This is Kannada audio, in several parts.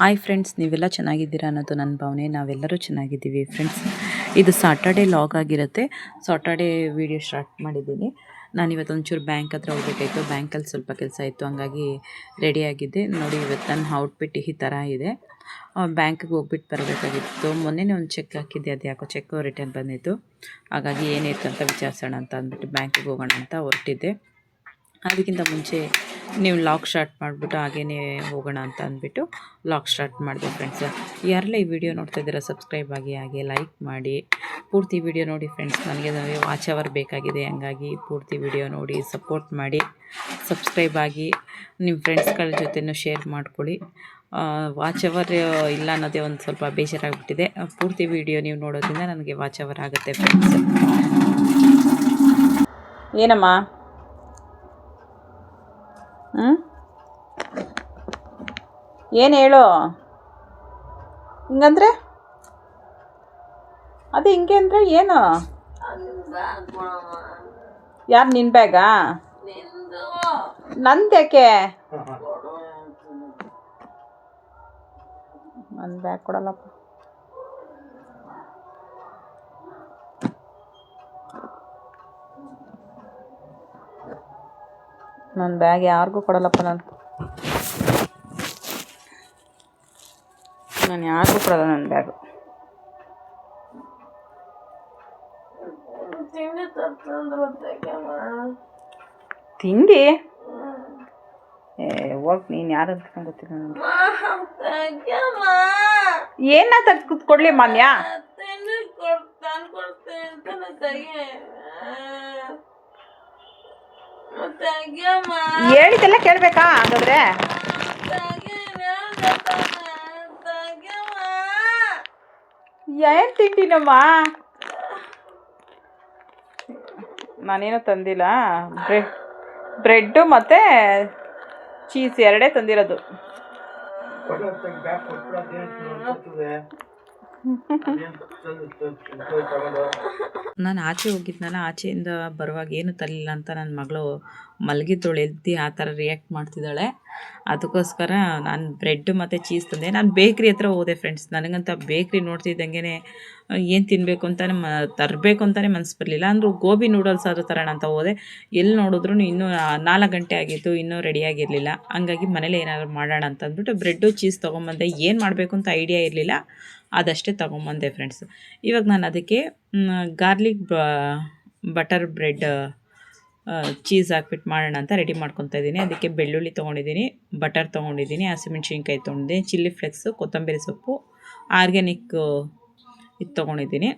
ಹಾಯ್ ಫ್ರೆಂಡ್ಸ್ ನೀವೆಲ್ಲ ಚೆನ್ನಾಗಿದ್ದೀರಾ ಅನ್ನೋದು ನನ್ನ ಭಾವನೆ. ನಾವೆಲ್ಲರೂ ಚೆನ್ನಾಗಿದ್ದೀವಿ ಫ್ರೆಂಡ್ಸ್ ಇದು ಸಾಟರ್ಡೆ ಲಾಗ್ ಆಗಿರುತ್ತೆ. ಸಾಟರ್ಡೆ ವಿಡಿಯೋ ಸ್ಟಾರ್ಟ್ ಮಾಡಿದ್ದೀನಿ. ನಾನು ಇವತ್ತು ಒಂಚೂರು ಬ್ಯಾಂಕ್ ಹತ್ರ ಹೋಗಬೇಕಾಯಿತು. ಬ್ಯಾಂಕಲ್ಲಿ ಸ್ವಲ್ಪ ಕೆಲಸ ಇತ್ತು. ಹಂಗಾಗಿ ರೆಡಿಯಾಗಿದ್ದೆ ನೋಡಿ ಇವತ್ತು ನನ್ನ ಔಟ್ಫಿಟ್ ಈ ಥರ ಇದೆ. ಬ್ಯಾಂಕಿಗೆ ಹೋಗ್ಬಿಟ್ಟು ಬರಬೇಕಾಗಿತ್ತು. ಮೊನ್ನೆನೇ ಒಂದು ಚೆಕ್ ಹಾಕಿದ್ದೆ. ಅದು ಯಾಕೋ ಚೆಕ್ ರಿಟರ್ನ್ ಬಂದಿತ್ತು. ಹಾಗಾಗಿ ಏನಿತ್ತು ಅಂತ ವಿಚಾರಿಸೋಣ ಅಂತ ಅಂದ್ಬಿಟ್ಟು ಬ್ಯಾಂಕಿಗೆ ಹೋಗೋಣ ಅಂತ ಹೊರಟಿದ್ದೆ. ಅದಕ್ಕಿಂತ ಮುಂಚೆ ನೀವು ಲಾಕ್ ಸ್ಟಾರ್ಟ್ ಮಾಡಿಬಿಟ್ಟು ಹಾಗೇ ಹೋಗೋಣ ಅಂತ ಅಂದ್ಬಿಟ್ಟು ಲಾಕ್ ಸ್ಟಾರ್ಟ್ ಮಾಡಿದೆ ಫ್ರೆಂಡ್ಸ್ ಯಾರೆಲ್ಲ ಈ ವಿಡಿಯೋ ನೋಡ್ತಾ ಇದ್ದೀರಾ ಸಬ್ಸ್ಕ್ರೈಬ್ ಆಗಿ, ಹಾಗೆ ಲೈಕ್ ಮಾಡಿ. ಪೂರ್ತಿ ವಿಡಿಯೋ ನೋಡಿ ಫ್ರೆಂಡ್ಸ್ ನನಗೆ ವಾಚ್ ಅವರ್ ಬೇಕಾಗಿದೆ, ಹಂಗಾಗಿ ಪೂರ್ತಿ ವಿಡಿಯೋ ನೋಡಿ ಸಪೋರ್ಟ್ ಮಾಡಿ ಸಬ್ಸ್ಕ್ರೈಬ್ ಆಗಿ ನಿಮ್ಮ ಫ್ರೆಂಡ್ಸ್ಗಳ ಜೊತೆನೂ ಶೇರ್ ಮಾಡ್ಕೊಳ್ಳಿ. ವಾಚ್ ಅವರ್ ಇಲ್ಲ ಅನ್ನೋದೇ ಒಂದು ಸ್ವಲ್ಪ ಬೇಜಾರಾಗ್ಬಿಟ್ಟಿದೆ. ಪೂರ್ತಿ ವಿಡಿಯೋ ನೀವು ನೋಡೋದ್ರಿಂದ ನನಗೆ ವಾಚ್ ಅವರ್ ಆಗುತ್ತೆ ಫ್ರೆಂಡ್ಸ್ ಏನಮ್ಮ? ಏನು ಹೇಳೋ? ಹಿಂಗಂದ್ರೆ? ಅದು ಹಿಂಗೆ ಅಂದರೆ ಏನು? ಯಾರು ನಿನ್ನ ಬ್ಯಾಗಾ? ನಂದು ಯಾಕೆ ನನ್ನ ಬ್ಯಾಗ್ ಕೊಡಲ್ಲಪ್ಪ. ನನ್ನ ಬ್ಯಾಗ್ ಯಾರಿಗೂ ಕೊಡಲ್ಲಪ್ಪ ನಾನು. ನಾನು ಯಾರಿಗೂ ಕೊಡಲ್ಲ ನನ್ನ ಬ್ಯಾಗು ತಿಂಡಿ ಏ ಹೋಗ್ ನೀನು ಯಾರು ಅಂತ ಗೊತ್ತಿಲ್ಲ ನನಗೆ. ಏನ ತರ್ಸ್ ಕೂತ್ಕೊಡ್ಲಿ ಮಾನ್ಯ ಹೇಳಿದ್ದೆಲ್ಲ ಕೇಳಬೇಕಾ ಹಾಗಾದ್ರೆ? ಏನು ತಿಂಡಿನಮ್ಮ ನಾನೇನು ತಂದಿಲ್ಲ. ಬ್ರೆಡ್ ಬ್ರೆಡ್ಡು ಮತ್ತು ಚೀಸ್ ಎರಡೇ ತಂದಿರೋದು. ನಾನು ಆಚೆ ಹೋಗಿದ್ನಲ್ಲ ಆಚೆಯಿಂದ ಬರುವಾಗ ಏನು ತರಲಿಲ್ಲ ಅಂತ ನನ್ನ ಮಗಳು ಮಲಗಿದ್ದವಳು ಎದ್ದು ಆ ಥರ ರಿಯಾಕ್ಟ್ ಮಾಡ್ತಿದ್ದಾಳೆ. ಅದಕ್ಕೋಸ್ಕರ ನಾನು ಬ್ರೆಡ್ ಮತ್ತು ಚೀಸ್ ತಂದೆ. ನಾನು ಬೇಕ್ರಿ ಹತ್ರ ಹೋದೆ ಫ್ರೆಂಡ್ಸ್ ನನಗಂತ ಬೇಕ್ರಿ ನೋಡ್ತಿದ್ದಂಗೆ ಏನು ತಿನ್ನಬೇಕು ಅಂತ ಮ, ತರಬೇಕು ಅಂತಲೇ ಮನಸ್ಸು ಬರಲಿಲ್ಲ. ಅಂದರೂ ಗೋಬಿ ನೂಡಲ್ಸ್ ಆದ್ರೂ ತರೋಣ ಅಂತ ಹೋದೆ. ಎಲ್ಲಿ ನೋಡಿದ್ರು ಇನ್ನೂ ನಾಲ್ಕು ಗಂಟೆ ಆಗಿತ್ತು, ಇನ್ನೂ ರೆಡಿಯಾಗಿರಲಿಲ್ಲ ಹಂಗಾಗಿ ಮನೇಲಿ ಏನಾದ್ರು ಮಾಡೋಣ ಅಂತ ಅಂದ್ಬಿಟ್ಟು ಬ್ರೆಡ್ಡು ಚೀಸ್ ತೊಗೊಂಬಂದೆ. ಏನು ಮಾಡಬೇಕು ಅಂತ ಐಡಿಯಾ ಇರಲಿಲ್ಲ. ಅದಷ್ಟೇ ತೊಗೊಂಬಂದೆ ಫ್ರೆಂಡ್ಸ್ ಇವಾಗ ನಾನು ಅದಕ್ಕೆ ಗಾರ್ಲಿಕ್ ಬಟರ್ ಬ್ರೆಡ್ ಚೀಸ್ ಹಾಕ್ಬಿಟ್ಟು ಮಾಡೋಣ ಅಂತ ರೆಡಿ ಮಾಡ್ಕೊತಾ ಇದ್ದೀನಿ. ಅದಕ್ಕೆ ಬೆಳ್ಳುಳ್ಳಿ ತೊಗೊಂಡಿದ್ದೀನಿ ಬಟರ್ ತೊಗೊಂಡಿದ್ದೀನಿ, ಹಸಿಮೆಣ್ಸಿನ್ಕಾಯಿ ತೊಗೊಂಡಿದ್ದೀನಿ ಚಿಲ್ಲಿ ಫ್ಲೆಕ್ಸು ಕೊತ್ತಂಬರಿ ಸೊಪ್ಪು ಆರ್ಗ್ಯಾನಿಕ್ ಇದು ತೊಗೊಂಡಿದ್ದೀನಿ.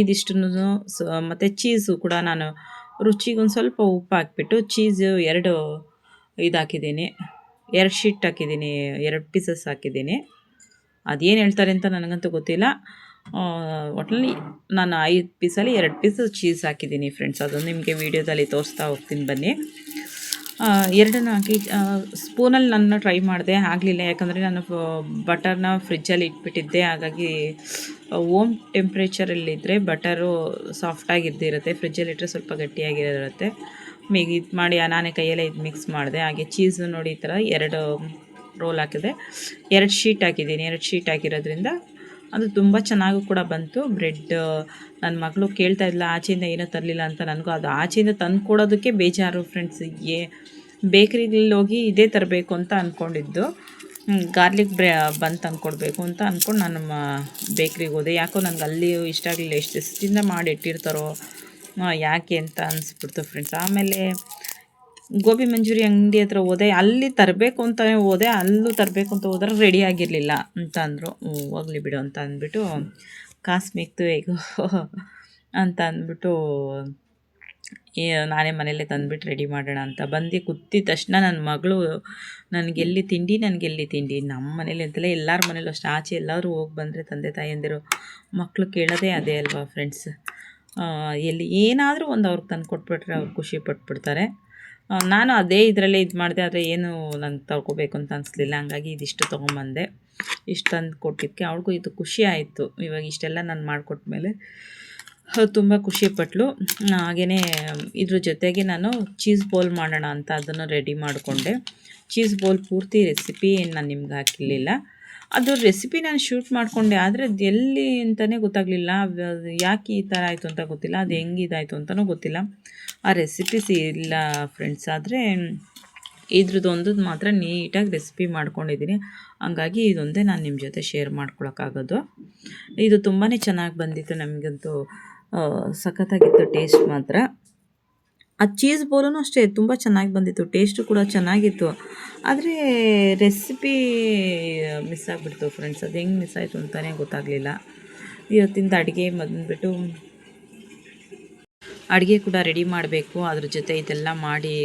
ಇದಿಷ್ಟನ್ನು ಸ, ಮತ್ತು ಚೀಸು ಕೂಡ ನಾನು ರುಚಿಗೆ ಒಂದು ಸ್ವಲ್ಪ ಉಪ್ಪು ಹಾಕ್ಬಿಟ್ಟು ಚೀಸು ಎರಡು ಇದು ಹಾಕಿದ್ದೀನಿ ಎರಡು ಶೀಟ್ ಹಾಕಿದ್ದೀನಿ, ಎರಡು ಪೀಸಸ್ ಹಾಕಿದ್ದೀನಿ. ಅದೇನು ಹೇಳ್ತಾರೆ ಅಂತ ನನಗಂತೂ ಗೊತ್ತಿಲ್ಲ. ಒಟ್ಟಲ್ಲಿ ನಾನು ಐದು ಪೀಸಲ್ಲಿ ಎರಡು ಪೀಸ್ ಚೀಸ್ ಹಾಕಿದ್ದೀನಿ ಫ್ರೆಂಡ್ಸ್ ಅದು ನಿಮಗೆ ವೀಡಿಯೋದಲ್ಲಿ ತೋರಿಸ್ತಾ ಹೋಗ್ತೀನಿ ಬನ್ನಿ. ಎರಡನ್ನು ಹಾಕಿ ಸ್ಪೂನಲ್ಲಿ ನಾನು ಟ್ರೈ ಮಾಡಿದೆ ಆಗಲಿಲ್ಲ. ಯಾಕಂದರೆ ನಾನು ಬಟರ್ನ ಫ್ರಿಜ್ಜಲ್ಲಿ ಇಟ್ಬಿಟ್ಟಿದ್ದೆ. ಹಾಗಾಗಿ ಓಮ್ ಟೆಂಪ್ರೇಚರಲ್ಲಿದ್ದರೆ ಬಟರು ಸಾಫ್ಟಾಗಿದ್ದಿರುತ್ತೆ ಫ್ರಿಜ್ಜಲ್ಲಿ ಇಟ್ಟರೆ ಸ್ವಲ್ಪ ಗಟ್ಟಿಯಾಗಿರುತ್ತೆ. ಮಿಗ್ ಇದು ಮಾಡಿ, ನಾನೇ ಕೈಯಲ್ಲೇ ಇದು ಮಿಕ್ಸ್ ಮಾಡಿದೆ. ಹಾಗೆ ಚೀಸು ನೋಡಿ ಈ ಥರ ಎರಡು ರೋಲ್ ಹಾಕಿದೆ. ಎರಡು ಶೀಟ್ ಹಾಕಿದ್ದೀನಿ. ಎರಡು ಶೀಟ್ ಹಾಕಿರೋದ್ರಿಂದ ಅದು ತುಂಬ ಚೆನ್ನಾಗೂ ಕೂಡ ಬಂತು. ಬ್ರೆಡ್ ನನ್ನ ಮಗಳು ಕೇಳ್ತಾ ಇದ್ಲ, ಆಚೆಯಿಂದ ಏನೋ ತರಲಿಲ್ಲ ಅಂತ ನನಗೂ ಅದು ಆಚೆಯಿಂದ ತಂದು ಕೊಡೋದಕ್ಕೆ ಬೇಜಾರು ಫ್ರೆಂಡ್ಸ್ ಏ ಬೇಕ್ರಿಲಿ ಹೋಗಿ ಇದೇ ತರಬೇಕು ಅಂತ ಅಂದ್ಕೊಂಡಿದ್ದು ಗಾರ್ಲಿಕ್ ಬ್ರೆ ಬಂದು ತಂದ್ಕೊಡ್ಬೇಕು ಅಂತ ಅಂದ್ಕೊಂಡು ನಾನು ಬೇಕ್ರಿಗೆ ಹೋದೆ. ಯಾಕೋ ನನಗೆ ಅಲ್ಲಿ ಇಷ್ಟ ಆಗಲಿಲ್ಲ. ಎಷ್ಟು ದಿವಸದಿಂದ ಮಾಡಿ ಇಟ್ಟಿರ್ತಾರೋ ಯಾಕೆ ಅಂತ ಅನಿಸ್ಬಿಡ್ತು ಫ್ರೆಂಡ್ಸ್ ಆಮೇಲೆ ಗೋಬಿ ಮಂಚೂರಿ ಅಂಗಡಿ ಹತ್ರ ಹೋದೆ, ಅಲ್ಲಿ ತರಬೇಕು ಅಂತಲೇ ಹೋದೆ, ಅಲ್ಲೂ ತರಬೇಕು ಅಂತ ಹೋದ್ರೆ ರೆಡಿ ಆಗಿರಲಿಲ್ಲ ಅಂತ ಅಂದರು. ಹೋಗ್ಲಿ ಬಿಡು ಅಂತ ಅಂದ್ಬಿಟ್ಟು, ಕಾಸು ಮಿಕ್ತು ಹೇಗೋ ಅಂತ ಅಂದ್ಬಿಟ್ಟು ನಾನೇ ಮನೇಲೆ ತಂದುಬಿಟ್ಟು ರೆಡಿ ಮಾಡೋಣ ಅಂತ ಬಂದು ಕೂತಿದ ತಕ್ಷಣ ನನ್ನ ಮಗಳು ನನಗೆಲ್ಲಿ ತಿಂಡಿ ನನಗೆಲ್ಲಿ ತಿಂಡಿ. ನಮ್ಮ ಮನೇಲಿ ಅಂತಲೇ ಎಲ್ಲರ ಮನೇಲೂ ಅಷ್ಟು. ಆಚೆ ಎಲ್ಲರೂ ಹೋಗಿ ಬಂದರೆ ತಂದೆ ತಾಯಿಯಂದಿರು ಮಕ್ಕಳು ಕೇಳೋದೇ ಅದೇ ಅಲ್ವಾ ಫ್ರೆಂಡ್ಸ್ ಎಲ್ಲಿ ಏನಾದರೂ ಒಂದು ಅವ್ರಿಗೆ ತಂದು ಕೊಟ್ಬಿಟ್ರೆ ಅವ್ರು ಖುಷಿ ಪಟ್ಬಿಡ್ತಾರೆ. ನಾನು ಅದೇ ಇದರಲ್ಲೇ ಇದು ಮಾಡಿದೆ, ಆದರೆ ಏನು ನಾನು ತಗೋಬೇಕು ಅಂತ ಅನಿಸ್ಲಿಲ್ಲ. ಹಂಗಾಗಿ ಇದಿಷ್ಟು ತೊಗೊಂಬಂದೆ. ಇಷ್ಟು ತಂದು ಕೊಟ್ಟಿದ್ದಕ್ಕೆ ಅವ್ಳಿಗೂ ಇದು ಖುಷಿ ಆಯಿತು. ಇವಾಗ ಇಷ್ಟೆಲ್ಲ ನಾನು ಮಾಡಿಕೊಟ್ಮೇಲೆ ತುಂಬ ಖುಷಿಪಟ್ಲು ಹಾಗೆಯೇ ಇದ್ರ ಜೊತೆಗೆ ನಾನು ಚೀಸ್ ಬೋಲ್ ಮಾಡೋಣ ಅಂತ ಅದನ್ನು ರೆಡಿ ಮಾಡಿಕೊಂಡೆ. ಚೀಸ್ ಬೋಲ್ ಪೂರ್ತಿ ರೆಸಿಪಿ ನಾನು ನಿಮ್ಗೆ ಹಾಕಿರಲಿಲ್ಲ. ಅದು ರೆಸಿಪಿ ನಾನು ಶೂಟ್ ಮಾಡಿಕೊಂಡೆ, ಆದರೆ ಅದು ಎಲ್ಲಿ ಅಂತಲೇ ಗೊತ್ತಾಗಲಿಲ್ಲ. ಯಾಕೆ ಈ ಥರ ಆಯಿತು ಅಂತ ಗೊತ್ತಿಲ್ಲ. ಅದು ಹೆಂಗೆ ಇದಾಯಿತು ಅಂತಲೂ ಗೊತ್ತಿಲ್ಲ. ಆ ರೆಸಿಪೀಸ್ ಇಲ್ಲ ಫ್ರೆಂಡ್ಸ್ ಆದರೆ ಇದ್ರದ್ದು ಒಂದದ್ದು ಮಾತ್ರ ನೀಟಾಗಿ ರೆಸಿಪಿ ಮಾಡ್ಕೊಂಡಿದ್ದೀನಿ ಹಂಗಾಗಿ ಇದೊಂದೇ ನಾನು ನಿಮ್ಮ ಜೊತೆ ಶೇರ್ ಮಾಡ್ಕೊಳಕ್ಕಾಗೋದು. ಇದು ತುಂಬಾ ಚೆನ್ನಾಗಿ ಬಂದಿತ್ತು ನಮಗಂತೂ ಸಖತ್ತಾಗಿತ್ತು ಟೇಸ್ಟ್ ಮಾತ್ರ. ಆ ಚೀಸ್ ಬೋಲೂ ಅಷ್ಟೇ, ತುಂಬ ಚೆನ್ನಾಗಿ ಬಂದಿತ್ತು ಟೇಸ್ಟು ಕೂಡ ಚೆನ್ನಾಗಿತ್ತು. ಆದರೆ ರೆಸಿಪಿ ಮಿಸ್ ಆಗಿಬಿಡ್ತು ಫ್ರೆಂಡ್ಸ್ ಅದು ಹೆಂಗೆ ಮಿಸ್ ಆಯಿತು ಅಂತಲೇ ಗೊತ್ತಾಗಲಿಲ್ಲ. ಇವತ್ತಿಂದ ಅಡುಗೆ ಬಂದುಬಿಟ್ಟು ಅಡುಗೆ ಕೂಡ ರೆಡಿ ಮಾಡಬೇಕು, ಅದ್ರ ಜೊತೆ ಇದೆಲ್ಲ ಮಾಡಿ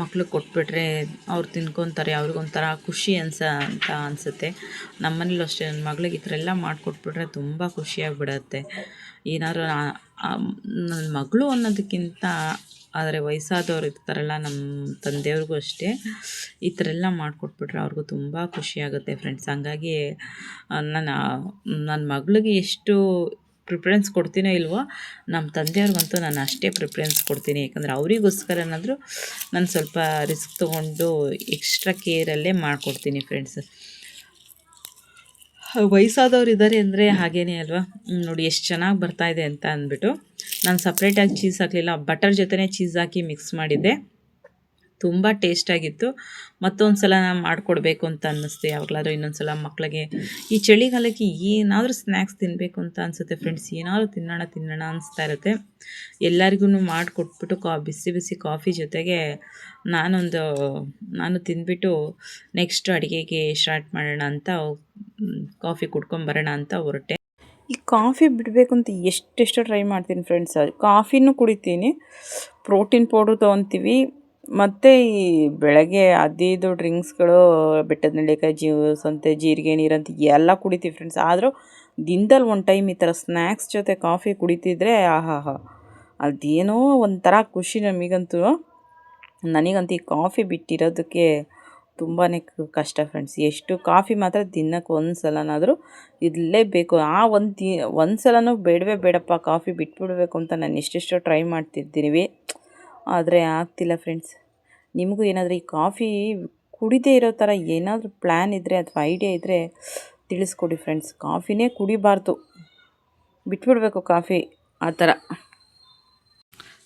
ಮಕ್ಳಿಗೆ ಕೊಟ್ಬಿಟ್ರೆ ಅವ್ರು ತಿನ್ಕೊತಾರೆ ಅವ್ರಿಗೊಂಥರ ಖುಷಿ ಅನ್ಸ, ಅಂತ ಅನಿಸುತ್ತೆ. ನಮ್ಮನೇಲೂ ಅಷ್ಟೇ ನನ್ನ ಮಗಳಿಗೆ ಈ ಥರ ಎಲ್ಲ ಮಾಡಿಕೊಟ್ಬಿಟ್ರೆ ತುಂಬ ಖುಷಿಯಾಗಿಬಿಡತ್ತೆ ಏನಾದ್ರು ನನ್ನ ಮಗಳು ಅನ್ನೋದಕ್ಕಿಂತ ಆದರೆ ವಯಸ್ಸಾದವ್ರು ಇರ್ತಾರಲ್ಲ ನಮ್ಮ ತಂದೆಯವ್ರಿಗೂ ಅಷ್ಟೇ. ಈ ಥರ ಎಲ್ಲ ಮಾಡಿಕೊಟ್ಬಿಟ್ರೆ ಅವ್ರಿಗೂ ತುಂಬ ಖುಷಿಯಾಗುತ್ತೆ ಫ್ರೆಂಡ್ಸ್ ಹಂಗಾಗಿ ನನ್ನ ನನ್ನ ಮಗಳಿಗೆ ಎಷ್ಟು ಪ್ರಿಫರೆನ್ಸ್ ಕೊಡ್ತೀನೋ ಇಲ್ವೋ, ನಮ್ಮ ತಂದೆಯವ್ರಿಗಂತೂ ನಾನು ಅಷ್ಟೇ ಪ್ರಿಫರೆನ್ಸ್ ಕೊಡ್ತೀನಿ. ಯಾಕಂದರೆ ಅವರಿಗೋಸ್ಕರ ಏನಾದರೂ ನಾನು ಸ್ವಲ್ಪ ರಿಸ್ಕ್ ತೊಗೊಂಡು ಎಕ್ಸ್ಟ್ರಾ ಕೇರಲ್ಲೇ ಮಾಡಿಕೊಡ್ತೀನಿ ಫ್ರೆಂಡ್ಸ್ ವಯಸ್ಸಾದವ್ರು ಇದ್ದಾರೆ ಅಂದರೆ ಹಾಗೇನೇ ಅಲ್ವಾ? ನೋಡಿ ಎಷ್ಟು ಚೆನ್ನಾಗಿ ಬರ್ತಾ ಇದೆ ಅಂತ ಅಂದ್ಬಿಟ್ಟು ನಾನು ಸಪ್ರೇಟಾಗಿ ಚೀಸ್ ಹಾಕಲಿಲ್ಲ ಬಟರ್ ಜೊತೆನೇ ಚೀಸ್ ಹಾಕಿ ಮಿಕ್ಸ್ ಮಾಡಿದ್ದೆ. ತುಂಬ ಟೇಸ್ಟಾಗಿತ್ತು ಮತ್ತೊಂದು ಸಲ ನಾನು ಮಾಡಿಕೊಡ್ಬೇಕು ಅಂತ ಅನ್ನಿಸ್ತು, ಯಾವಾಗಲಾದ್ರೂ ಇನ್ನೊಂದು ಸಲ ಮಕ್ಕಳಿಗೆ ಈ ಚಳಿಗಾಲಕ್ಕೆ ಏನಾದರೂ ಸ್ನ್ಯಾಕ್ಸ್ ತಿನ್ನಬೇಕು ಅಂತ ಅನಿಸುತ್ತೆ ಫ್ರೆಂಡ್ಸ್ ಏನಾದರೂ ತಿನ್ನೋಣ ತಿನ್ನೋಣ ಅನಿಸ್ತಾ ಇರುತ್ತೆ. ಎಲ್ಲರಿಗೂ ಮಾಡಿಕೊಟ್ಬಿಟ್ಟು ಕಾ, ಬಿಸಿ ಬಿಸಿ ಕಾಫಿ ಜೊತೆಗೆ ನಾನೊಂದು, ನಾನು ತಿಂದ್ಬಿಟ್ಟು ನೆಕ್ಸ್ಟ್ ಅಡುಗೆಗೆ ಸ್ಟಾರ್ಟ್ ಮಾಡೋಣ ಅಂತ ಕಾಫಿ ಕುಡ್ಕೊಂಬರೋಣ ಅಂತ ಹೊರಟೆ. ಈ ಕಾಫಿ ಬಿಡಬೇಕು ಅಂತ ಎಷ್ಟೆಷ್ಟು ಟ್ರೈ ಮಾಡ್ತೀನಿ ಫ್ರೆಂಡ್ಸ್ ಕಾಫಿನೂ ಕುಡಿತೀನಿ ಪ್ರೋಟೀನ್ ಪೌಡ್ರ್ ತೊಗೊತೀವಿ, ಮತ್ತು ಈ ಬೆಳಗ್ಗೆ ಅದು ಇದು ಡ್ರಿಂಕ್ಸ್ಗಳು ಬೆಟ್ಟದ ನೆಲ್ಲಿಕಾಯಿ ಜ್ಯೂಸ್ ಅಂತೆ, ಜೀರಿಗೆ ನೀರಂತ ಎಲ್ಲ ಕುಡಿತೀವಿ ಫ್ರೆಂಡ್ಸ್ ಆದರೂ ದಿನದಲ್ಲಿ ಒಂದು ಟೈಮ್ ಈ ಥರ ಸ್ನ್ಯಾಕ್ಸ್ ಜೊತೆ ಕಾಫಿ ಕುಡಿತಿದ್ರೆ ಆಹಾಹಾ. ಅದೇನೋ ಒಂಥರ ಖುಷಿ ನಮಗಂತೂ. ನನಗಂತೂ ಈ ಕಾಫಿ ಬಿಟ್ಟಿರೋದಕ್ಕೆ ತುಂಬಾ ಕಷ್ಟ ಫ್ರೆಂಡ್ಸ್ ಎಷ್ಟು ಕಾಫಿ ಮಾತ್ರ ದಿನಕ್ಕೆ ಒಂದು ಸಲನಾದರೂ ಇರಲೇಬೇಕು. ಆ ಒಂದು ದಿ ಒಂದು ಸಲನೂ ಬೇಡವೇ ಬೇಡಪ್ಪ, ಕಾಫಿ ಬಿಟ್ಬಿಡಬೇಕು ಅಂತ ನಾನು ಎಷ್ಟೆಷ್ಟೋ ಟ್ರೈ ಮಾಡ್ತಿದ್ದೀನಿ ಆದರೆ ಆಗ್ತಿಲ್ಲ ಫ್ರೆಂಡ್ಸ್ ನಿಮಗೂ ಏನಾದರೂ ಈ ಕಾಫಿ ಕುಡಿದೇ ಇರೋ ಥರ ಏನಾದರೂ ಪ್ಲ್ಯಾನ್ ಇದ್ದರೆ ಅಥವಾ ಐಡಿಯಾ ಇದ್ದರೆ ತಿಳಿಸ್ಕೊಡಿ ಫ್ರೆಂಡ್ಸ್ ಕಾಫಿನೇ ಕುಡಿಬಾರ್ದು. ಬಿಟ್ಬಿಡಬೇಕು ಕಾಫಿ ಆ ಥರ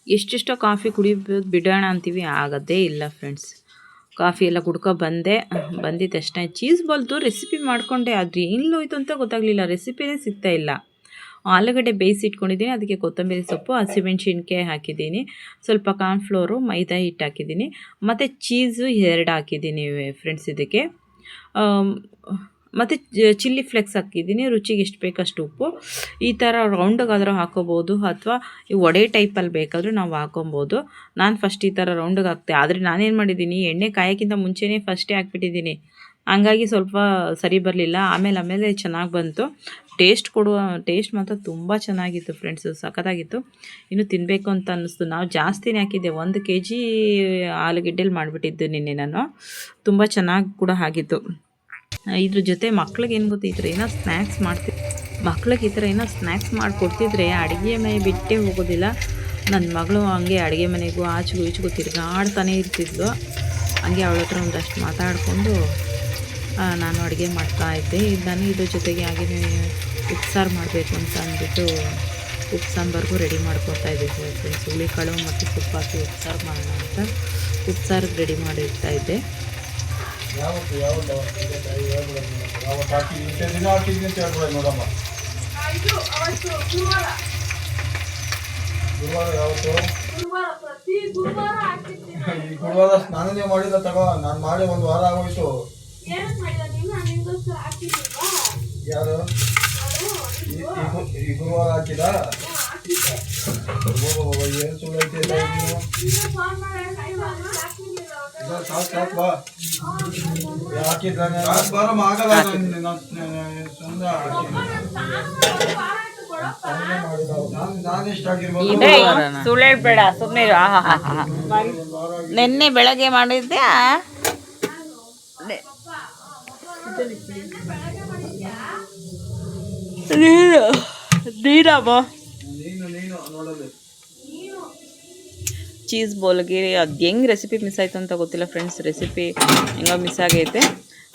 ಎಷ್ಟೆಷ್ಟೋ ಕಾಫಿ ಕುಡಿಬೋದು ಬಿಡೋಣ ಅಂತೀವಿ, ಆಗೋದೇ ಇಲ್ಲ ಫ್ರೆಂಡ್ಸ್ ಕಾಫಿ ಎಲ್ಲ ಕುಡ್ಕೊ ಬಂದೆ. ಬಂದಿದ್ದ ತಕ್ಷಣ ಚೀಸ್ ಬಾಲ್ದು ರೆಸಿಪಿ ಮಾಡಿಕೊಂಡೆ. ಅದು ಹೋಯ್ತು ಅಂತ ಗೊತ್ತಾಗಲಿಲ್ಲ. ರೆಸಿಪಿನೇ ಸಿಗ್ತಾ ಇಲ್ಲ. ಆಲೂಗಡ್ಡೆ ಬೇಯಿಸಿ ಇಟ್ಕೊಂಡಿದ್ದೀನಿ. ಅದಕ್ಕೆ ಕೊತ್ತಂಬರಿ ಸೊಪ್ಪು ಹಸಿಮೆಣ್ಸಿನ್ಕಾಯಿ ಹಾಕಿದ್ದೀನಿ. ಸ್ವಲ್ಪ ಕಾರ್ನ್ಫ್ಲೋರು ಮೈದಾ ಹಿಟ್ಟು ಹಾಕಿದ್ದೀನಿ. ಮತ್ತು ಚೀಸು ಎರಡು ಹಾಕಿದ್ದೀನಿ ಫ್ರೆಂಡ್ಸ್ ಇದಕ್ಕೆ. ಮತ್ತು ಚಿಲ್ಲಿ ಫ್ಲೆಕ್ಸ್ ಹಾಕಿದ್ದೀನಿ. ರುಚಿಗೆ ಎಷ್ಟು ಬೇಕಷ್ಟು ಉಪ್ಪು. ಈ ಥರ ರೌಂಡಗಾದರೂ ಹಾಕೋಬೋದು ಅಥವಾ ಈ ವಡೆ ಟೈಪಲ್ಲಿ ಬೇಕಾದರೂ ನಾವು ಹಾಕೊಬೋದು. ನಾನು ಫಸ್ಟ್ ಈ ಥರ ರೌಂಡಿಗೆ ಹಾಕ್ತೆ. ಆದರೆ ನಾನೇನು ಮಾಡಿದ್ದೀನಿ, ಎಣ್ಣೆ ಕಾಯೋಕ್ಕಿಂತ ಮುಂಚೆನೇ ಫಸ್ಟೇ ಹಾಕ್ಬಿಟ್ಟಿದ್ದೀನಿ. ಹಂಗಾಗಿ ಸ್ವಲ್ಪ ಸರಿ ಬರಲಿಲ್ಲ. ಆಮೇಲೆ ಆಮೇಲೆ ಚೆನ್ನಾಗಿ ಬಂತು. ಟೇಸ್ಟ್ ಕೊಡುವ ಟೇಸ್ಟ್ ಮಾತ್ರ ತುಂಬ ಚೆನ್ನಾಗಿತ್ತು ಫ್ರೆಂಡ್ಸು ಸಖತ್ತಾಗಿತ್ತು. ಇನ್ನು ತಿನ್ನಬೇಕು ಅಂತ ಅನ್ನಿಸ್ತು. ನಾವು ಜಾಸ್ತಿನೇ ಹಾಕಿದ್ದೆ. ಒಂದು ಕೆ ಜಿ ಆಲೂಗೆಡ್ಡೆಲಿ ಮಾಡಿಬಿಟ್ಟಿದ್ದು ನಿನ್ನೆ ನಾನು. ತುಂಬ ಚೆನ್ನಾಗಿ ಕೂಡ ಆಗಿತ್ತು. ಇದ್ರ ಜೊತೆ ಮಕ್ಳಿಗೆ ಏನು ಗೊತ್ತಿದ್ರೆ ಏನೋ ಸ್ನ್ಯಾಕ್ಸ್ ಮಾಡ್ತಿ ಮಕ್ಳಿಗೆ ಈ ಥರ ಏನೋ ಸ್ನ್ಯಾಕ್ಸ್ ಮಾಡಿಕೊಡ್ತಿದ್ರೆ ಅಡುಗೆ ಮನೆ ಬಿಟ್ಟೇ ಹೋಗೋದಿಲ್ಲ. ನನ್ನ ಮಗಳು ಹಂಗೆ ಅಡುಗೆ ಮನೆಗೂ ಆಚೆಗೂ ಈಚೆಗೂ ತಿರುಗಾಡ್ತಾನೆ ಇರ್ತಿದ್ಲು. ಹಂಗೆ ಅವಳ ಹತ್ರ ಒಂದಷ್ಟು ಮಾತಾಡಿಕೊಂಡು ನಾನು ಅಡುಗೆ ಮಾಡ್ತಾಯಿದ್ದೆ ನಾನು ಇದ್ರ ಜೊತೆಗೆ ಹಾಗೆ ಉಪ್ಸಾರು ಮಾಡಬೇಕು ಅಂತ ಅಂದ್ಬಿಟ್ಟು ಉಪ್ಪು ಸಾಂಬಾರ್ಗೂ ರೆಡಿ ಮಾಡ್ಕೊತಾ ಇದ್ದೆ ಫ್ರೆಂಡ್ಸ್ ಹುಳಿಕಾಳು ಮತ್ತು ಸೊಪ್ಪು ಹಾಕಿ ಉಪ್ಸಾರು ಮಾಡೋಣ ಅಂತ ಉಪ್ಸಾರಿಗೆ ರೆಡಿ ಮಾಡಿರ್ತಾ ಇದ್ದೆ. ಯಾವತ್ತು ಯಾವತ್ತು ಯಾವತ್ತು ಹಾಕಿ ಇಂಥ ದಿನ ಹಾಕಿದ್ವಿ ಅಂತ ಹೇಳ್ಬಿಡೋದು ನೋಡಮ್ಮ. ಗುರುವಾರ. ಯಾವತ್ತು? ಈ ಗುರುವಾರ ನಾನೇ ಮಾಡಿಲ್ಲ ತಗೋ ನಾನು ಮಾಡಿ ಒಂದು ವಾರ ಆಗೋಯ್ತು. ಯಾರು? ಈ ಗುರುವಾರ ಹಾಕಿದ? ಏನು ಸುಳ್ಳು ಐತೆ ಇದೇ ಸುಳ್ಳು ಹೇಳ್ಬೇಡ ಸುಮ್ಮನೆ ನಿನ್ನೆ ಬೆಳಗ್ಗೆ ಮಾಡಿದ್ದೆ ನೀನು ನೀನಮ್ಮ ನೀನು ನೀನು ನೋಡಲು ಚೀಸ್ ಬೋಲ್ಗೆ ಅದು ಹೆಂಗೆ ರೆಸಿಪಿ ಮಿಸ್ ಆಯಿತು ಅಂತ ಗೊತ್ತಿಲ್ಲ ಫ್ರೆಂಡ್ಸ್ ರೆಸಿಪಿ ಹೆಂಗೋ ಮಿಸ್ ಆಗೈತೆ.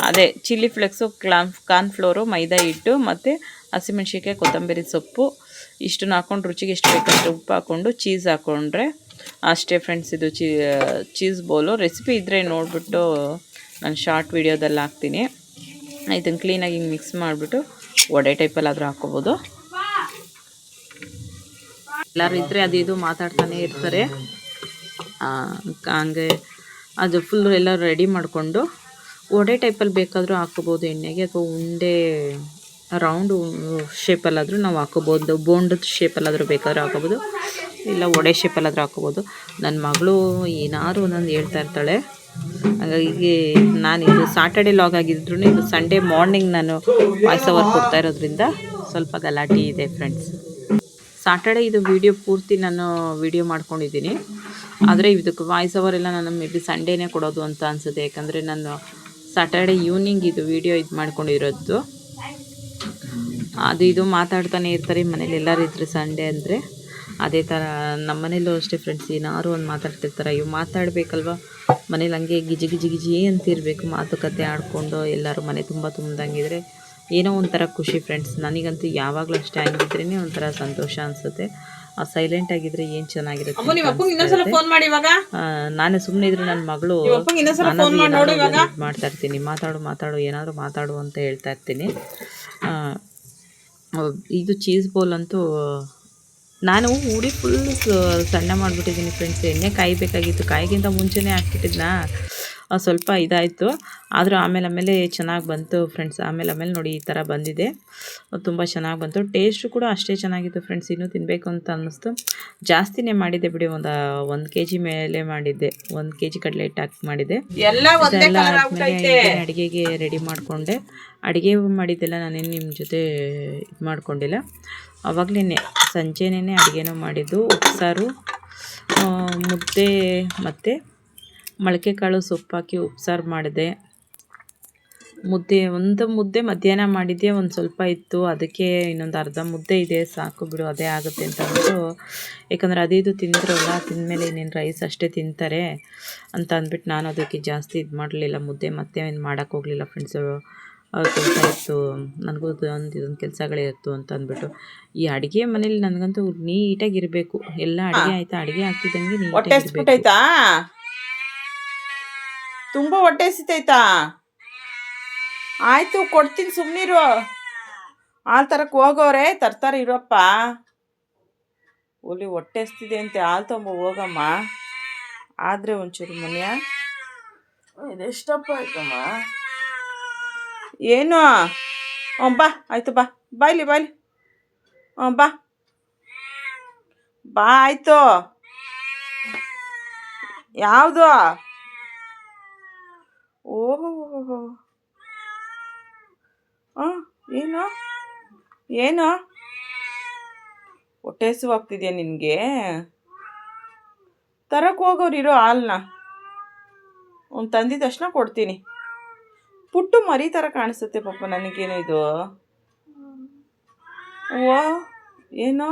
ಅದೇ ಚಿಲ್ಲಿ ಫ್ಲೆಕ್ಸು ಕ್ಲಾನ್ ಕಾರ್ನ್ಫ್ಲೋರು ಮೈದಾ ಹಿಟ್ಟು ಮತ್ತು ಹಸಿಮೆಣ್ಸಿನ್ಕಾಯಿ ಕೊತ್ತಂಬರಿ ಸೊಪ್ಪು. ಇಷ್ಟನ್ನು ಹಾಕ್ಕೊಂಡು ರುಚಿಗೆ ಎಷ್ಟು ಬೇಕಷ್ಟು ಉಪ್ಪು ಹಾಕ್ಕೊಂಡು ಚೀಸ್ ಹಾಕ್ಕೊಂಡ್ರೆ ಅಷ್ಟೇ ಫ್ರೆಂಡ್ಸ್ ಇದು ಚೀಸ್ ಬೋಲು. ರೆಸಿಪಿ ಇದ್ದರೆ ನೋಡಿಬಿಟ್ಟು ನಾನು ಶಾರ್ಟ್ ವೀಡಿಯೋದಲ್ಲಿ ಹಾಕ್ತೀನಿ. ಇದನ್ನು ಕ್ಲೀನಾಗಿ ಹಿಂಗೆ ಮಿಕ್ಸ್ ಮಾಡಿಬಿಟ್ಟು ವಡೆ ಟೈಪಲ್ಲಾದರೂ ಹಾಕ್ಕೋಬೋದು. ಎಲ್ಲರೂ ಇದ್ದರೆ ಅದು ಇದು ಮಾತಾಡ್ತಾನೆ ಇರ್ತಾರೆ. ಹಂಗೆ ಅದು ಫುಲ್ ಎಲ್ಲ ರೆಡಿ ಮಾಡಿಕೊಂಡು ವಡೆ ಟೈಪಲ್ಲಿ ಬೇಕಾದರೂ ಹಾಕೋಬೋದು ಎಣ್ಣೆಗೆ ಅಥವಾ ಉಂಡೆ ರೌಂಡು ಶೇಪಲ್ಲಾದರೂ ನಾವು ಹಾಕೋಬೋದು ಬೋಂಡದ ಶೇಪಲ್ಲಾದರೂ ಬೇಕಾದರೂ ಹಾಕೋಬೋದು ಇಲ್ಲ ವಡೆ ಶೇಪಲ್ಲಾದರೂ ಹಾಕೋಬೋದು ನನ್ನ ಮಗಳು ಏನಾದ್ರು ಒಂದೊಂದು ಹೇಳ್ತಾ ಇರ್ತಾಳೆ. ಹಾಗಾಗಿ ನಾನು ಇದು ಸಾಟರ್ಡೆ ಲಾಗ್ ಆಗಿದ್ರು ಇದು ಸಂಡೇ ಮಾರ್ನಿಂಗ್ ನಾನು ವಾಯ್ಸ್ ಓವರ್ ಕೊಡ್ತಾ ಇರೋದ್ರಿಂದ ಸ್ವಲ್ಪ ಗಲಾಟೆ ಇದೆ ಫ್ರೆಂಡ್ಸ್ ಸಾಟರ್ಡೆ ಇದು ವಿಡಿಯೋ ಪೂರ್ತಿ ನಾನು ವಿಡಿಯೋ ಮಾಡ್ಕೊಂಡಿದ್ದೀನಿ. ಆದರೆ ಇದಕ್ಕೆ ವಾಯ್ಸ್ ಓವರ್ ಎಲ್ಲ ನಾನು ಮೇ ಬಿ ಸಂಡೇನೇ ಕೊಡೋದು ಅಂತ ಅನಿಸುತ್ತೆ. ಯಾಕಂದರೆ ನಾನು ಸಾಟರ್ಡೆ ಈವ್ನಿಂಗ್ ಇದು ವಿಡಿಯೋ ಇದು ಮಾಡ್ಕೊಂಡಿರೋದು. ಅದು ಇದು ಮಾತಾಡ್ತಾನೆ ಇರ್ತಾರೆ ಮನೇಲಿ ಎಲ್ಲರೂ ಇದ್ರೆ ಸಂಡೇ ಅಂದರೆ. ಅದೇ ಥರ ನಮ್ಮ ಮನೇಲೂ ಅಷ್ಟೇ ಫ್ರೆಂಡ್ಸ್ ಏನಾದ್ರು ಒಂದು ಮಾತಾಡ್ತಿರ್ತಾರೆ. ಇವು ಮಾತಾಡಬೇಕಲ್ವ? ಮನೇಲಿ ಹಂಗೆ ಗಿಜಿ ಗಿಜಿ ಗಿಜಿ ಅಂತಿರಬೇಕು ಮಾತುಕತೆ ಆಡಿಕೊಂಡು ಎಲ್ಲರೂ ಮನೆ ತುಂಬ ತುಂಬ್ದಂಗಿದ್ರೆ. ಏನೋ ಒಂಥರ ಖುಷಿ ಫ್ರೆಂಡ್ಸ್ ನನಗಂತೂ ಯಾವಾಗಲೂ ಅಷ್ಟೇ ಆಗಿದ್ರೇ ಒಂಥರ ಸಂತೋಷ ಅನಿಸುತ್ತೆ. ಸೈಲೆಂಟ್ ಆಗಿದ್ರೆ ಏನು ಚೆನ್ನಾಗಿರುತ್ತೆ ನಾನೇ ಸುಮ್ಮನೆ ಇದ್ರೆ ನನ್ನ ಮಗಳು ಮಾಡ್ತಾ ಇರ್ತೀನಿ. ಮಾತಾಡು ಮಾತಾಡು ಏನಾದರೂ ಮಾತಾಡು ಅಂತ ಹೇಳ್ತಾ ಇರ್ತೀನಿ. ಇದು ಚೀಸ್ ಬೋಲ್ ಅಂತೂ ನಾನು ಉಡಿ ಫುಲ್ ಸಣ್ಣ ಮಾಡಿಬಿಟ್ಟಿದ್ದೀನಿ ಫ್ರೆಂಡ್ಸ್ ಎಣ್ಣೆ ಕಾಯಬೇಕಾಗಿತ್ತು. ಕಾಯಿಗಿಂತ ಮುಂಚೆನೇ ಹಾಕ್ಬಿಟ್ಟಿದ್ನಾ? ಸ್ವಲ್ಪ ಇದಾಯಿತು. ಆದರೂ ಆಮೇಲೆ ಆಮೇಲೆ ಚೆನ್ನಾಗಿ ಬಂತು ಫ್ರೆಂಡ್ಸ್ ಆಮೇಲೆ ಆಮೇಲೆ ನೋಡಿ ಈ ಥರ ಬಂದಿದೆ. ತುಂಬ ಚೆನ್ನಾಗಿ ಬಂತು. ಟೇಸ್ಟು ಕೂಡ ಅಷ್ಟೇ ಚೆನ್ನಾಗಿತ್ತು ಫ್ರೆಂಡ್ಸ್ ಇನ್ನೂ ತಿನ್ನಬೇಕು ಅಂತ ಅನ್ನಿಸ್ತು. ಜಾಸ್ತಿನೇ ಮಾಡಿದ್ದೆ ಬಿಡಿ. ಒಂದು ಒಂದು ಕೆ ಜಿ ಮೇಲೆ ಮಾಡಿದ್ದೆ. ಒಂದು ಕೆ ಜಿ ಕಡಲೆ ಹಿಟ್ಟು ಹಾಕಿ ಮಾಡಿದ್ದೆ. ಎಲ್ಲ ಅಡುಗೆಗೆ ರೆಡಿ ಮಾಡಿಕೊಂಡೆ. ಅಡುಗೆ ಮಾಡಿದ್ದೆಲ್ಲ ನಾನೇನು ನಿಮ್ಮ ಜೊತೆ ಇದು ಮಾಡ್ಕೊಂಡಿಲ್ಲ. ಆವಾಗಲೇ ಸಂಜೆನೇ ಅಡುಗೆನೂ ಮಾಡಿದ್ದು. ಉಪ್ಸಾರು ಮುದ್ದೆ ಮತ್ತು ಮೊಳಕೆ ಕಾಳು ಸೊಪ್ಪಾಕಿ ಉಪ್ಸಾರು ಮಾಡಿದೆ. ಮುದ್ದೆ ಒಂದು ಮುದ್ದೆ ಮಧ್ಯಾಹ್ನ ಮಾಡಿದ್ದೆ ಒಂದು ಸ್ವಲ್ಪ ಇತ್ತು. ಅದಕ್ಕೆ ಇನ್ನೊಂದು ಅರ್ಧ ಮುದ್ದೆ ಇದೆ ಸಾಕು ಬಿಡು ಅದೇ ಆಗುತ್ತೆ ಅಂತ ಅಂದ್ಬಿಟ್ಟು. ಯಾಕಂದರೆ ಅದು ಇದು ತಿಂದ್ರಲ್ಲ ತಿಂದಮೇಲೆ ಇನ್ನೇನು ರೈಸ್ ಅಷ್ಟೇ ತಿಂತಾರೆ ಅಂತ ಅಂದ್ಬಿಟ್ಟು ನಾನು ಅದಕ್ಕೆ ಜಾಸ್ತಿ ಇದು ಮಾಡಲಿಲ್ಲ. ಮುದ್ದೆ ಮತ್ತೆ ಏನು ಮಾಡೋಕ್ಕೆ ಹೋಗಲಿಲ್ಲ ಫ್ರೆಂಡ್ಸು ಕೆಲಸ ಇತ್ತು. ನನಗೂ ಒಂದು ಇದೊಂದು ಕೆಲಸಗಳಿತ್ತು ಅಂತ ಅಂದ್ಬಿಟ್ಟು. ಈ ಅಡುಗೆ ಮನೇಲಿ ನನಗಂತೂ ನೀಟಾಗಿರಬೇಕು ಎಲ್ಲ ಅಡುಗೆ ಆಯಿತಾ? ಅಡುಗೆ ಹಾಕಿದಂಗೆ ಹಸ್ಬಿಟ್ಟೈತಾ ತುಂಬಾ ಹೊಟ್ಟೆ ಸಿತೈತಾ ಆಯಿತು ಕೊಡ್ತೀನಿ ಸುಮ್ಮನಿರು ಹಾಲು ತರಕ್ಕೆ ಹೋಗೋರೆ ತರ್ತಾರೆ ಇರಪ್ಪ. ಹುಲಿ ಹೊಟ್ಟೆ ಎಸ್ತಿದೆ ಅಂತೆ ಹಾಲು ತೊಂಬ ಹೋಗಮ್ಮ. ಆದರೆ ಒಂಚೂರು ಮನೆಯ. ಇದೆಷ್ಟಪ್ಪ ಆಯ್ತಮ್ಮ? ಏನು? ಹ್ಞೂ ಬಾ ಆಯಿತು ಬಾ. ಬಾಯ್ಲಿ ಬಾಯ್ಲಿ. ಹ್ಞೂ ಬಾ. ಬಾ ಆಯಿತು. ಯಾವುದು? ಓಹೋ. ಹಾಂ ಏನು? ಏನು? ಹೊಟ್ಟೆ ಹಸುವಾಗ್ತಿದ್ಯಾ ನಿನಗೆ? ತರಕ್ಕೆ ಹೋಗೋರು ಇರೋ ಹಾಲನ್ನ ಒಂದು ತಂದಿದ ತಕ್ಷಣ ಕೊಡ್ತೀನಿ. ಪುಟ್ಟು ಮರಿ ಥರ ಕಾಣಿಸುತ್ತೆ ಪಾಪ ನನಗೇನು ಇದು. ಓ ಏನು?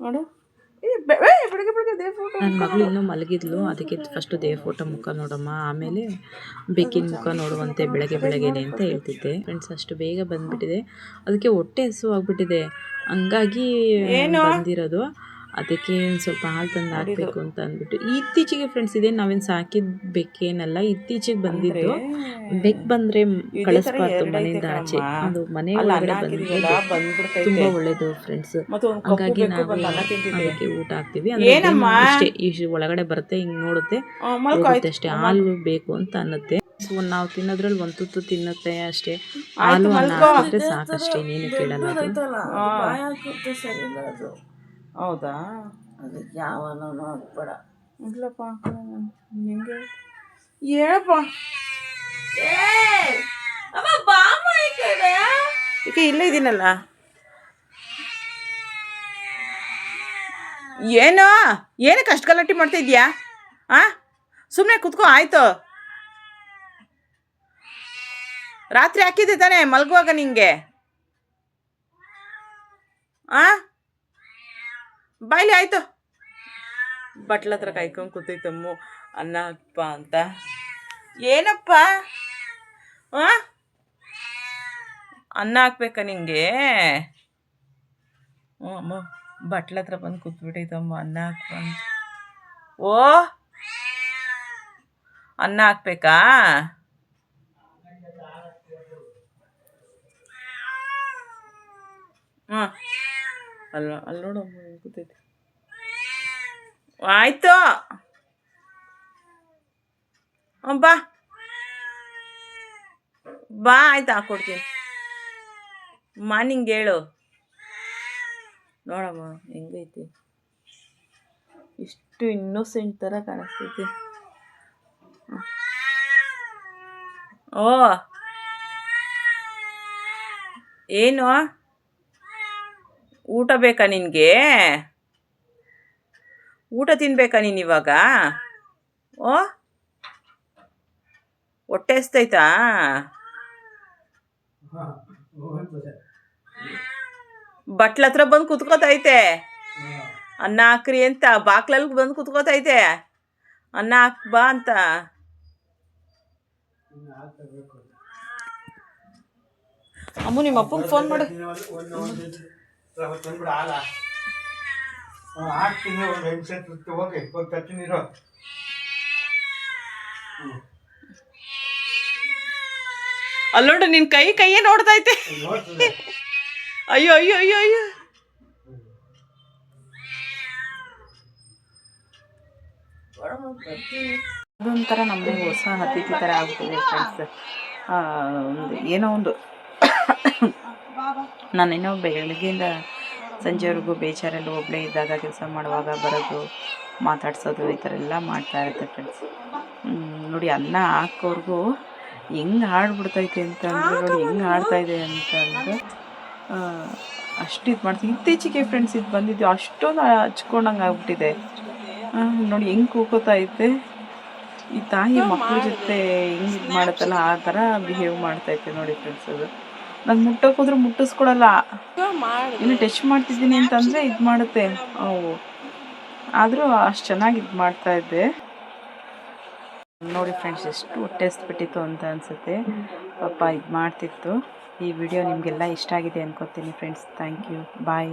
ನೋಡು. ದೇವ್ರ ನನ್ನ ಮಗಳು ಇನ್ನೂ ಮಲಗಿದ್ಲು ಅದಕ್ಕೆ ಫಸ್ಟ್ ದೇಹ ಫೋಟೋ ಮುಖ ನೋಡಮ್ಮ ಆಮೇಲೆ ಬೆಕ್ಕಿನ ಮುಖ ನೋಡುವಂತೆ ಬೆಳಗ್ಗೆ ಬೆಳಗ್ಗೆನೆ ಅಂತ ಹೇಳ್ತಿದ್ದೆ. ಫ್ರೆಂಡ್ಸ್ ಅಷ್ಟು ಬೇಗ ಬಂದ್ಬಿಟ್ಟಿದೆ. ಅದಕ್ಕೆ ಹೊಟ್ಟೆ ಹಸು ಆಗ್ಬಿಟ್ಟಿದೆ ಹಂಗಾಗಿ ಬಂದಿರೋದು. ಅದಕ್ಕೆ ಒಂದು ಸ್ವಲ್ಪ ಹಾಲು ತಂದು ಹಾಕಬೇಕು ಅಂತ ಅಂದ್ಬಿಟ್ಟು. ಇತ್ತೀಚೆಗೆ ಫ್ರೆಂಡ್ಸ್ ಇದೆ ನಾವೇನು ಸಾಕಿದ ಬೆಕ್ಕೇನಲ್ಲ ಇತ್ತೀಚೆಗೆ ಬಂದಿದ್ದು ಬೆಕ್ ಬಂದ್ರೆ ಕಳಿಸ್ಬಾರ್ದು ಮನೆಯಿಂದ ಆಚೆ. ಅದು ಮನೆ ಒಳಗಡೆ ಬಂದ್ರೆ ತುಂಬಾ ಒಳ್ಳೇದು ಫ್ರೆಂಡ್ಸ್ ಹಾಗಾಗಿ ನಾವು ಅದಕ್ಕೆ ಊಟ ಹಾಕ್ತೀವಿ. ಅಷ್ಟೇ ಇಷ್ಟು ಒಳಗಡೆ ಬರುತ್ತೆ ಹಿಂಗ್ ನೋಡುತ್ತೆ. ಅಷ್ಟೇ. ಹಾಲು ಬೇಕು ಅಂತ ಅನ್ನತ್ತೆ. ಸೊ ನಾವು ತಿನ್ನೋದ್ರಲ್ಲಿ ಒಂದು ತುತ್ತು ತಿನ್ನುತ್ತೆ ಅಷ್ಟೇ. ಹಾಲು. ಹಾಕಿದ್ರೆ ಸಾಕಷ್ಟೇ. ಇನ್ನೇನು ಕೇಳಲ್ಲ ಅದು. ಹೌದಾ? ಅದಕ್ಕೆ ಯಾವನೂ ಹಾಕ್ಬೇಡ ಇಲ್ಲಪ್ಪ ನಿಂಗೆ ಹೇಳಪ್ಪ. ಈಗ ಇಲ್ಲೇ ಇದೀನಲ್ಲ? ಏನು? ಏನಕ್ಕೆ ಅಷ್ಟು ಗಲಾಟೆ ಮಾಡ್ತಾ ಇದೀಯಾ ಆ? ಸುಮ್ಮನೆ ಕುತ್ಕೋ ಆಯ್ತು. ರಾತ್ರಿ ಹಾಕಿದ್ದೆ ತಾನೇ ಮಲಗುವಾಗ ನಿಂಗೆ. ಆ? ಬಾಯ್ಲಿ ಆಯ್ತು. ಬಟ್ಲ ಹತ್ರ ಕಾಯ್ಕೊಂಡು ಕೂತೈತಮ್ಮು ಅನ್ನ ಅಪ್ಪ ಅಂತ. ಏನಪ್ಪ? ಆ? ಅನ್ನ ಹಾಕ್ಬೇಕಾ ನಿಂಗೆ? ಹ್ಞೂ ಅಮ್ಮ ಬಟ್ಲ ಹತ್ರ ಬಂದು ಕೂತ್ಬಿಟ್ಟೈತಮ್ಮ ಅನ್ನ ಹಾಕ್ಬ ಅಂತ. ಓ? ಅನ್ನ ಹಾಕ್ಬೇಕಾ? ಹಾಂ ಅಲ್ಲ ಅಲ್ಲಿ ನೋಡಮ್ಮ ಹೆಂಗ್ ಕೂತೈತೆ ಆಯ್ತು. ಬಾ. ಬಾ, ಆಯ್ತು ಹಾಕ್ಕೊಡ್ತೀನಿ ಮಾ, ನಿಂಗೆ ಹೇಳು. ನೋಡಮ್ಮ, ಹೆಂಗೈತಿ. ಇಷ್ಟು ಇನ್ನೋಸೆಂಟ್ ಥರ ಕಾಣಿಸ್ತೈತಿ. ಓ. ಏನು? ಊಟ ಬೇಕಾ ನಿನಗೆ? ಊಟ ತಿನ್ಬೇಕಾ ನೀನು ಇವಾಗ? ಓ? ಹೊಟ್ಟೆ ಎಸ್ತೈತಾ ಬಟ್ಲ ಹತ್ರ ಬಂದು ಕುತ್ಕೋತೈತೆ ಅನ್ನ ಹಾಕ್ರಿ ಅಂತ ಬಾಕ್ಲಲ್ಲಿ ಬಂದು ಕುತ್ಕೋತೈತೆ ಅನ್ನ ಹಾಕ್ ಬಾ ಅಂತ. ಅಮ್ಮ ನಿಮ್ಮ ಅಪ್ಪಂಗೆ ಫೋನ್ ಮಾಡು. ತಂದ್ಬಿಡ ಹಾಲ. ಹಾಕ್ತೀನಿ ಒಂದು ಐದು ಸೆಟ್ ಹೋಗಿ ಹೋಗಿ ನೀರು ಇರೋ. ಅಲ್ಲೋಡು ನಿನ್ ಕೈ ಕೈಯೇ ನೋಡ್ತೈತೆ ಅಯ್ಯೋ ಅಯ್ಯೋ ಅಯ್ಯೋ ಅಯ್ಯೋ. ಅದೊಂಥರ ನಮಗೆ ಹೊಸ ಅತಿಥಿ ಥರ ಆಗ್ತದೆ ಫ್ರೆಂಡ್ಸ್ ಒಂದು ಏನೋ ಒಂದು. ನಾನೇನೋ ಬೆಳಗ್ಗೆಯಿಂದ ಸಂಜೆವರೆಗೂ ಬೇಜಾರಲ್ಲಿ ಒಬ್ಬಳೇ ಇದ್ದಾಗ ಕೆಲಸ ಮಾಡುವಾಗ ಬರೋದು, ಮಾತಾಡ್ಸೋದು ಈ ಥರ ಎಲ್ಲ ಮಾಡ್ತಾ ಇರುತ್ತೆ ಫ್ರೆಂಡ್ಸ್ ನೋಡಿ ಅನ್ನ ಹಾಕೋರ್ಗೂ ಹೆಂಗೆ ಹಾಡ್ಬಿಡ್ತೈತೆ ಅಂತ ಅಂದರೆ ನೋಡಿ ಹೆಂಗೆ ಹಾಡ್ತಾ ಇದೆ ಅಂತ ಅಂದರೆ ಅಷ್ಟು ಇದು ಮಾಡ್ತೀನಿ. ಇತ್ತೀಚೆಗೆ ಫ್ರೆಂಡ್ಸ್ ಇದು ಬಂದಿದ್ದು ಅಷ್ಟೊಂದು ಹಚ್ಕೊಂಡಂಗೆ ಆಗ್ಬಿಟ್ಟಿದೆ. ನೋಡಿ ಹೆಂಗೆ ಕೂಕೋತಾ ಐತೆ. ಈ ತಾಯಿ ಮಕ್ಕಳ ಜೊತೆ ಹೆಂಗೆ ಇದು ಮಾಡುತ್ತಲ್ಲ, ಆ ಥರ ಬಿಹೇವ್ ಮಾಡ್ತೈತೆ ನೋಡಿ ಫ್ರೆಂಡ್ಸ್ ಅದು. ನಾನು ಮುಟ್ಟಕ್ ಹೋದ್ರೆ ಮುಟ್ಟಿಸ್ಕೊಡಲ್ಲ ಇನ್ನು ಟಚ್ ಮಾಡ್ತಿದ್ದೀನಿ ಅಂತಂದರೆ ಇದು ಮಾಡುತ್ತೆ. ಅವು ಆದರೂ ಅಷ್ಟು ಚೆನ್ನಾಗಿ ಇದು ಮಾಡ್ತಾ ಇದ್ದೆ. ನೋಡಿ ಫ್ರೆಂಡ್ಸ್ ಎಷ್ಟು ಟೆಸ್ಟ್ ಬಿಟ್ಟಿತ್ತು ಅಂತ ಅನ್ಸುತ್ತೆ. ಪಾಪ ಇದು ಮಾಡ್ತಿತ್ತು. ಈ ವಿಡಿಯೋ ನಿಮಗೆಲ್ಲ ಇಷ್ಟ ಆಗಿದೆ ಅನ್ಕೋತೀನಿ ಫ್ರೆಂಡ್ಸ್. Thank you. ಬಾಯ್.